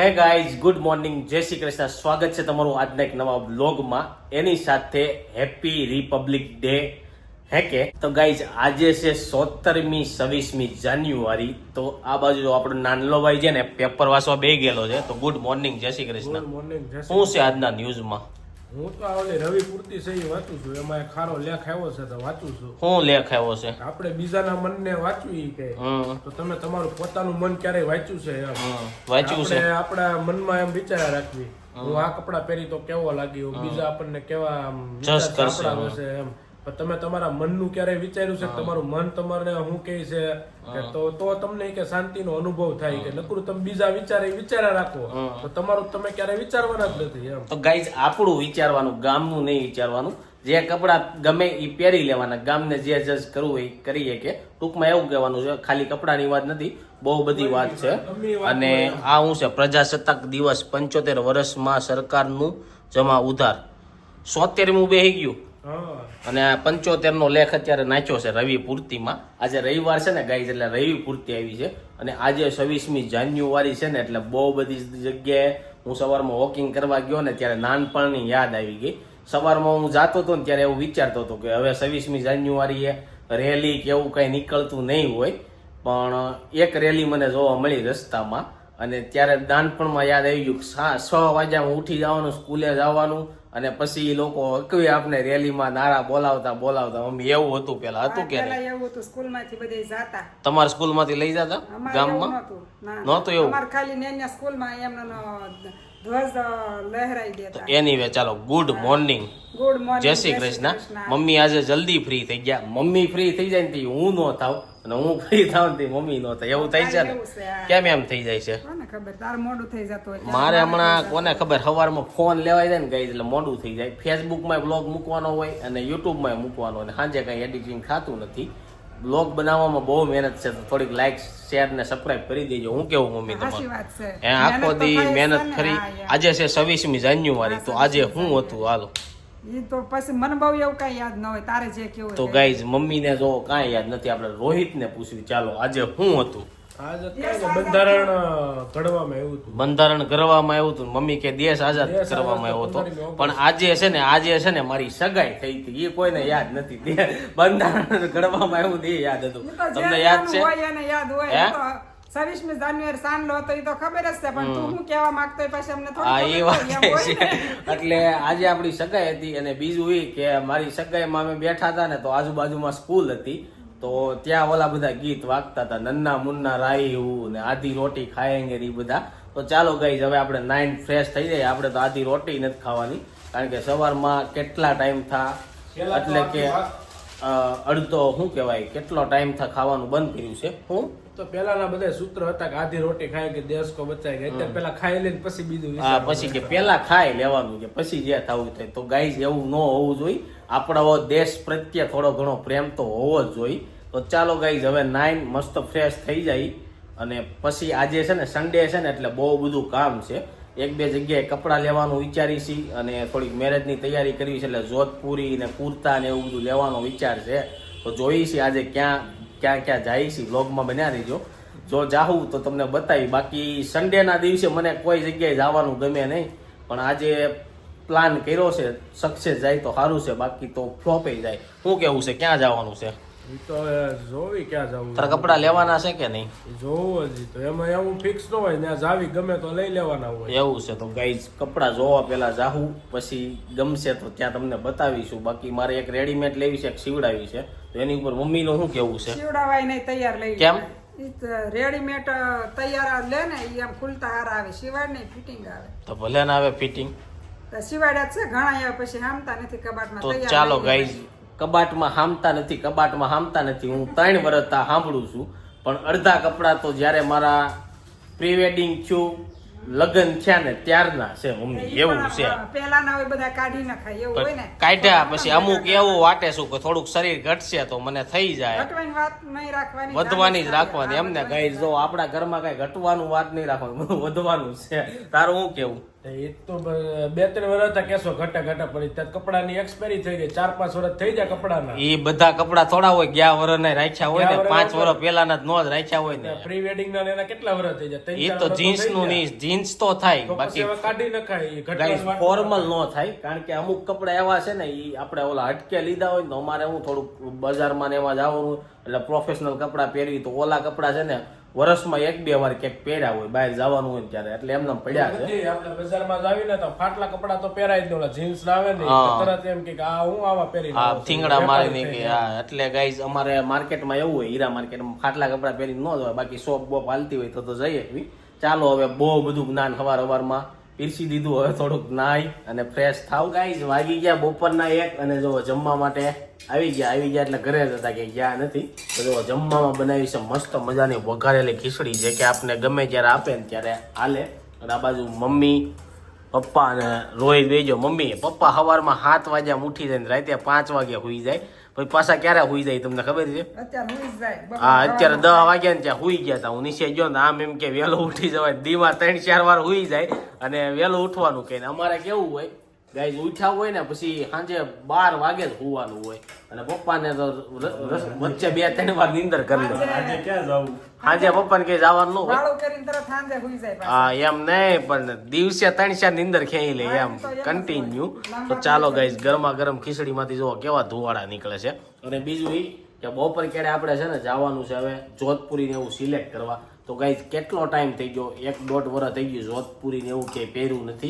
Hey guys good morning જય શ્રી કૃષ્ણ. સ્વાગત છે તમારું આજના એક નવા બ્લોગમાં એની સાથે હેપી રિપબ્લિક ડે હે કે? તો ગાઈઝ આજે છે સોતરમી છવ્વીસમી જાન્યુઆરી. તો આ બાજુ આપણો નાનલો ભાઈ છે ને પેપર વાંચવા બે ગયેલો છે. તો ગુડ મોર્નિંગ જય શ્રી કૃષ્ણ. મોર્નિંગ શું છે આજના ન્યૂઝમાં હું તો આ રવિ પૂરતી સહી વાંચું છું. એમાં ખારો લેખ આવ્યો છે તો વાંચું છું. શું લેખ આવ્યો છે? આપણે બીજાના મનને વાંચવું કે. તો તમે તમારું પોતાનું મન ક્યારેય વાંચ્યું છે વાંચ્યું છે. આપણે મનમાં એમ વિચાર રાખવી. હું આ કપડા પહેરી તો કેવો લાગ્યો? બીજા આપણને કેવા જસ કરશે, છે એમ. પણ તમે તમારા મનનું ક્યારેય વિચાર્યું છે કે તમારું મન તમારે હું કહે છે કે તો તો તમને કે શાંતિનો અનુભવ થાય કે નકરું તમે બીજા વિચારે વિચારા રાખો. તો તમારું તમે ક્યારેય વિચારવાના જ નથી એમ. તો ગાઈઝ આપણું વિચારવાનું ગામનું નહીં વિચારવાનું. જે કપડાં ગમે એ પહેરી લેવાના ગામને જે જજ કરવું હોય એ કરીએ કે ટૂંકમાં એવું કહેવાનું છે ખાલી કપડાની વાત નથી બહુ બધી વાત છે. અને આ હું છે પ્રજાસત્તાક દિવસ પંચોતેર વર્ષમાં સરકારનું જમા ઉધાર. સોતેરમું બેહી ગયું. અને આ પંચોતેરનો લેખ અત્યારે નાખ્યો છે રવિ પૂર્તિમાં. આજે રવિવાર છે ને ગાઈઝ એટલે રવિ પૂર્તિ આવી છે. અને આજે છવ્વીસમી જાન્યુઆરી છે ને, એટલે બહુ બધી જગ્યાએ હું સવારમાં વોકિંગ કરવા ગયો ને, ત્યારે નાનપણની યાદ આવી ગઈ. સવારમાં હું જાતો હતો ને, ત્યારે એવું વિચારતો હતો કે હવે છવ્વીસમી જાન્યુઆરીએ રેલી કે એવું કંઈ નીકળતું નહીં હોય, પણ એક રેલી મને જોવા મળી રસ્તામાં. અને ત્યારે નાનપણમાં યાદ આવી ગયું છ વાગ્યા હું ઉઠી જવાનું, સ્કૂલે જવાનું અને પછી એ લોકો હકવી આપને રેલીમાં નારા બોલાવતા બોલાવતા મમ્મી એવું હતું પેલા હતું કે પેલા એવું હતું સ્કૂલમાંથી બધે જાતા. તમારા સ્કૂલમાંથી લઈ જતા? ગામમાં? નહોતું. એવું? અમાર ખાલી નેન્યા સ્કૂલમાં એમનો ધ્વજ લહેરાઈ દેતા. એનીવે ચાલો ગુડ મોર્નિંગ ગુડ મોર્નિંગ જય શ્રી કૃષ્ણ. મમ્મી આજે જલ્દી ફ્રી થઈ ગયા. મમ્મી ફ્રી થઈ જાય ને હું નો થાવ અને હું ફ્રી થાવ ને મમ્મી નો થાય. એવું થાય છે ને. કેમ એમ થઈ જાય છે? થઈ મારે હમણાં કોને ખબર? સવારમાં ફોન લેવાય જાય ને કઈ એટલે મોડું થઈ જાય. ફેસબુકમાં બ્લોગ મૂકવાનો હોય અને યુટ્યુબમાં મૂકવાનો હોય. અને સાંજે કંઈ એડિટિંગ થતું નથી. બ્લોગ બનાવવામાં બહુ મહેનત છે તો થોડીક લાઈક શેર ને સબસ્ક્રાઇબ કરી દેજો. હું કેવું મમ્મી તમારે? એ આખો દી મહેનત ખરી. આજે છે છવ્વીસમી જાન્યુઆરી તો આજે હું હતું? હાલો. ઈ તો પછી મને બહુ એવું કઈ યાદ ન હોય તારે જે કેવું તો ગાઈઝ મમ્મીને જો કાંઈ યાદ નથી આપણે રોહિતને પૂછ્યું ચાલો આજે શું હતું? બંધારણ ઘડવામાં આવ્યું હતું. બંધારણ કરવામાં આવ્યું હતું મમ્મી કે દેશ આઝાદ કરવામાં આવ્યો હતો. પણ આજે છે ને આજે છે ને મારી સગાઈ થઈ હતી. એ કોઈને યાદ નથી. તે બંધારણ ઘડવામાં આવ્યું એ યાદ હતું. તમને યાદ છે? યાદ હોય છવ્વીસમી જાન્યુઆરી સાંજનો હતો એ તો ખબર જ છે પણ તું શું કહેવા માંગતો પાછી અમને થોડી છે. એટલે આજે આપણી સગાઈ હતી અને બીજું એ કે મારી સગાઈમાં અમે બેઠા હતા ને તો આજુબાજુમાં સ્કૂલ હતી. તો ત્યાં ઓલા બધા ગીત વાગતા હતા નન્ના મુન્ના રાહી ને આધી રોટી ખાયેંગે એ બધા. તો ચાલો ગઈ હવે આપણે નાઇન ફ્રેશ થઈ જાય. આપણે તો આધી રોટી નથી ખાવાની કારણ કે સવારમાં કેટલા ટાઈમ થા? એટલે કે અડધો શું કહેવાય કેટલો ટાઈમ થા ખાવાનું બંધ કર્યું છે? હું? તો પેલાના બધા સૂત્ર હતા કે આધી રોટી ખાય કે દેશ કો બચાય કે અત્યારે પેલા ખાઈ લઈને પછી બીજું હા પછી કે પેલા ખાઈ લેવાનું કે પછી જે થવું થાય તો. ગાઈઝ એવું ન હોવું જોઈએ. આપણો દેશ પ્રત્યે થોડો ઘણો પ્રેમ તો હોવો જ જોઈએ. તો ચાલો ગાઈઝ હવે નાઈન મસ્ત ફ્રેશ થઈ જાય. અને પછી આજે છે ને સન્ડે છે ને એટલે બહુ બધું કામ છે. એક બે જગ્યાએ કપડાં લેવાનું વિચારી છી અને થોડીક મેરેજની તૈયારી કરવી છે એટલે જોધપુરી ને કુર્તા ને એવું બધું લેવાનો વિચાર છે. તો જોઈએ છીએ આજે ક્યાં ક્યાં ક્યાં જાય છે બ્લોગમાં બન્યા રહીજો. જો જાઉં તો તમને બતાવી. બાકી સન્ડેના દિવસે મને કોઈ જગ્યાએ જવાનું ગમે નહીં. પણ આજે પ્લાન કર્યો છે સક્સેસ જાય તો સારું છે. બાકી તો ફ્લોપે જાય. શું કેવું છે? ક્યાં જવાનું છે? તો જોવી ક્યાં જવું તારા કપડા લેવાના છે કે નહીં? જોવું હજી તો. એમાં એવું ફિક્સ ન હોય ત્યાં જાવી ગમે તો લઈ લેવાના હોય. એવું છે તો ગાઈઝ કપડા જોવા પહેલા જાહું પછી ગમશે તો ત્યાં તમને બતાવીશું. બાકી મારે એક રેડીમેડ લેવી છે એક સીવડાવી છે. તો એની ઉપર મમ્મીનું શું કેવું છે? સીવડાવાય નહીં તૈયાર લઈ કેમ? રેડીમેડ તૈયાર લે ને એ આમ ખુલતા હાર આવે. સિવાડ નહીં ફિટિંગ આવે. તો ભલે ના આવે ફિટિંગ સિવાડ્યા જ છે ઘણા એવા પછી હામતા નથી કબાટમાં તો ચાલો ગાઈઝ કબાટમાં હામતા નથી કબાટમાં હામતા નથી. હું ત્રણ વર્ષ સાંભળું છું. પણ અડધા કપડાં તો જ્યારે મારા પ્રી વેડિંગ થયું લગ્ન થયા ને ત્યારના છે મમ્મી. એવું છે. પેલાના હોય બધા કાઢી નખાય એવું હોય ને. કાઢ્યા પછી અમુક એવું વાટે શું કે થોડુંક શરીર ઘટશે તો મને થઈ જાય. વધવાની જ રાખવાની. એમને ગાઈઝ જો આપણા ઘરમાં કઈ ઘટવાનું વાત નહીં રાખવાનું બધું વધવાનું છે. તારું શું કેવું? એ તો બે ત્રણ વર્ષ હતા કેશો ઘટા ઘટા પડી. ત્યાં કપડાની એક્સપાયરી થઈ ગઈ. ચાર પાંચ વર્ષ થઈ જાય કપડાના. એ બધા કપડા થોડા હોય ગયા વર્ષના રાખ્યા હોય ને પાંચ વર્ષ પહેલાના જ નો જ રાખ્યા હોય ને. પ્રી વેડિંગ ના એના કેટલા વર્ષ થઈ જાય? એ તો વર્ષ જીન્સનું નહીં જીન્સ તો થાય બાકી કાઢી નખાય ફોર્મલ નો થાય કારણ કે અમુક કપડા એવા છે ને એ આપણે ઓલા હટકે લીધા હોય ને અમારે હું થોડુંક બજારમાં ને એમાં જવાનું એટલે પ્રોફેશનલ કપડા પહેરવી તો ઓલા કપડા છે ને વર્ષમાં એક બે વાર ક્યાંક પહેર્યા હોય બહાર જવાનું હોય ત્યારે એટલે એમને પડ્યા છે આપણે બજારમાં જ આવીને તો ફાટલા કપડા તો પહેરાય જ ઓલા જીન્સ લાવે આવે ને તરત એમ કે આ હું આવા પહેરી હા. થીંગડા મારીને કે હા એટલે ગાઈઝ અમારે માર્કેટમાં એવું હોય હીરા માર્કેટમાં ફાટલા કપડા પહેરીને ન જવાય બાકી શોપ બોપ હાલતી હોય તો તો જઈએ. ચાલો હવે બહુ બધું જ્ઞાન સવાર સવારમાં પીરસી દીધું, હવે થોડુંક નાઈ અને ફ્રેશ થાવ. ગાઈઝ વાગી ગયા બપોરના એક અને જો જમવા માટે આવી ગયા. આવી ગયા એટલે ઘરે જ હતા કે ગયા નથી. તો જો જમવામાં બનાવી છે મસ્ત મજાની વઘારેલી ખીચડી, જે કે આપને ગમે ત્યારે આપે ને ત્યારે હાલે. અને આ બાજુ મમ્મી, પપ્પા અને રોહિત બેજો મમ્મી, પપ્પા સવારમાં સાત વાગ્યા ઉઠી જાય ને રાતે પાંચ વાગ્યા સુઈ જાય. પછી પાછા ક્યારે હુઈ જાય તમને ખબર છે? હા અત્યારે દસ વાગ્યા ને ત્યાં હુઈ ગયા હતા હું નીચે ગયો ને આમ એમ કે વહેલો ઉઠી જવાય. દીમાં ત્રણ ચાર વાર હુઈ જાય અને વહેલું ઉઠવાનું કે અમારે કેવું હોય ગાઈઝ ઉઠ્યા હોય ને પછી સાંજે બાર વાગે જ હોવાનું હોય. અને પપ્પાને તો વચ્ચે બે ત્રણ વાર નીંદર કરી લે. આજે ક્યાં જવું? સાંજે પપ્પાને કઈ જવાનું ન હોય. હા એમ નહીં પણ દિવસે ત્રણ ચાર નીંદર ખેઈ લે એમ કન્ટિન્યુ તો ચાલો ગાઈઝ ગરમા ગરમ ખીચડીમાંથી જુઓ કેવા ધુવાડા નીકળે છે. અને બીજું એ કે બપોર ક્યારે આપણે છે ને જવાનું છે હવે જોધપુરી ને એવું સિલેક્ટ કરવા. તો ગાઈઝ કેટલો ટાઈમ થઈ ગયો? એક દોઢ વર્ષ થઈ ગયું. જોધપુરીને એવું કે પહેર્યું નથી.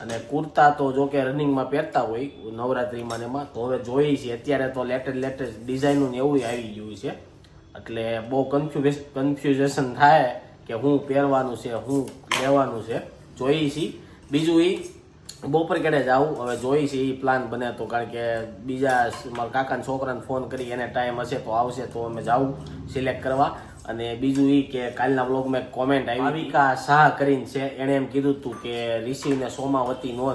અને કુર્તા તો જો કે રનિંગમાં પહેરતા હોય, નવરાત્રીમાં ને એમાં. તો હવે જોઈએ છીએ. અત્યારે તો લેટેસ્ટ લેટેસ્ટ ડિઝાઇનનું એવું આવી ગયું છે. એટલે બહુ કન્ફ્યુઝ કન્ફ્યુઝેશન થાય કે હું પહેરવાનું છે, હું લેવાનું છે. જોઈ છીએ. બીજું એ બપોર કેડે જાવું હવે જોઈ એ પ્લાન બને તો, કારણ કે બીજા મારા કાકાના છોકરાને ફોન કરી, એને ટાઈમ હશે તો આવશે તો અમે જાઉં સિલેક્ટ કરવા. અને બીજું એ કે કાલના બ્લોગમાં એક કોમેન્ટ આવી અવિકા શાહ કરીને છે એણે એમ કીધું હતું કે ઋષિને સોમાવતી નો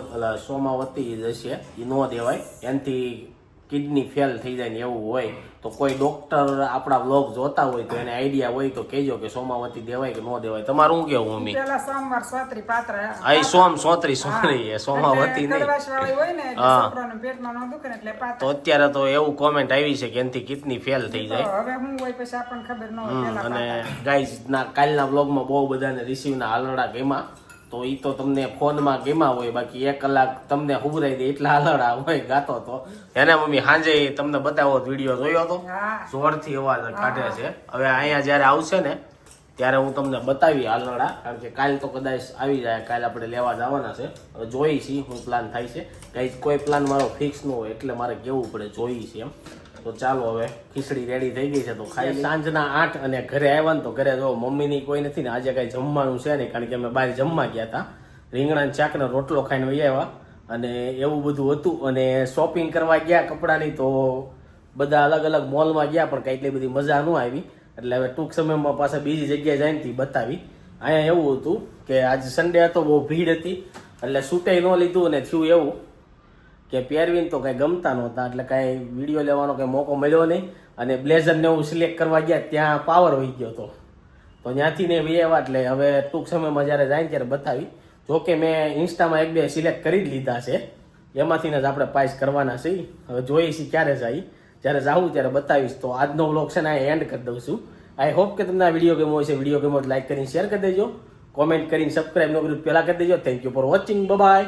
સોમાવતી જ હશે એ ન દેવાય. એનાથી કિડની ફેલ થઈ જાય ને એવું હોય તો કોઈ ડોક્ટર આપણા બ્લોગ જોતા હોય તો એને આઈડિયા હોય તો કહેજો કે સોમાવતી દેવાય કે ન દેવાય. તમારું શું કેવું મમ્મી પેલા સોમવાર સોત્રી પાત્ર આ સોમ સોત્રી સોરી એ સોમાવતી નહીં. હા. તો અત્યારે તો એવું કોમેન્ટ આવી છે કે એનાથી કિડની ફેલ થઈ જાય. હવે હું હોય પછી આપણને ખબર ન હોય હમ, અને. ગાઈઝ ના કાલના બ્લોગમાં બહુ બધાને રિસીવના હાલરડા ગમ્યા. તો એ તો તમને ફોનમાં ગેમા હોય બાકી એક કલાક તમને હુબરાઈ દે એટલા હલડા હોય ગાતો તો. એને મમ્મી સાંજે તમને બતાવો વીડિયો જોયો હતો જોરથી અવાજ કાઢે છે. હવે અહીંયા જ્યારે આવશે ને ત્યારે હું તમને બતાવી હાલરડા કારણ કે કાલ તો કદાચ આવી જાય કાલ આપણે લેવા જવાના છે. હવે જોઈ છીએ હું પ્લાન થાય છે. કઈ કોઈ પ્લાન મારો ફિક્સ ન હોય એટલે મારે કેવું પડે જોઈ છે એમ. તો ચાલો હવે ખીચડી રેડી થઈ ગઈ છે તો ખાઈ સાંજના આઠ અને ઘરે આવ્યા ને તો ઘરે જો મમ્મીની કોઈ નથી ને આજે કઈ જમવાનું છે નહીં કારણ કે અમે બહાર જમવા ગયા હતા રીંગણા ચાકનો રોટલો ખાઈને વહી આવ્યા. અને એવું બધું હતું અને શોપિંગ કરવા ગયા કપડાની તો બધા અલગ અલગ મોલમાં ગયા પણ કાંઈ એટલી બધી મજા ન આવી. એટલે હવે ટૂંક સમયમાં પાછા બીજી જગ્યાએ જઈને તી બતાવી. અહીંયા એવું હતું કે આજે સન્ડે હતો બહુ ભીડ હતી. એટલે શૂટે ન લીધું અને થયું એવું. કે પહેરવીને તો કંઈ ગમતા નહોતા, એટલે કાંઈ વીડિયો લેવાનો કંઈ મોકો મળ્યો નહીં. અને બ્લેઝરને હું એવું સિલેક્ટ કરવા ગયા, ત્યાં પાવર હોઈ ગયો હતો તો ત્યાંથી ને વી આવ્યા એટલે હવે ટૂંક સમયમાં જ્યારે જાય ત્યારે બતાવી. જોકે મેં ઇન્સ્ટામાં એક બે સિલેક્ટ કરી જ લીધા છે. એમાંથી જ આપણે પાસ કરવાના છે. હવે જોઈએ છીએ ક્યારે જાય. જ્યારે જાઉં ત્યારે બતાવીશ. તો આજનો બ્લોગ છે ને એન્ડ કરી દઉં છું. આઈ હોપ કે તમને આ વીડિયો ગમ્યો હશે. વીડિયો ગમ્યો લાઈક કરીને શેર કરી દેજો. કોમેન્ટ કરીને સબસ્ક્રાઈબ ન કર્યું પહેલાં કરી દેજો. Thank you for watching bye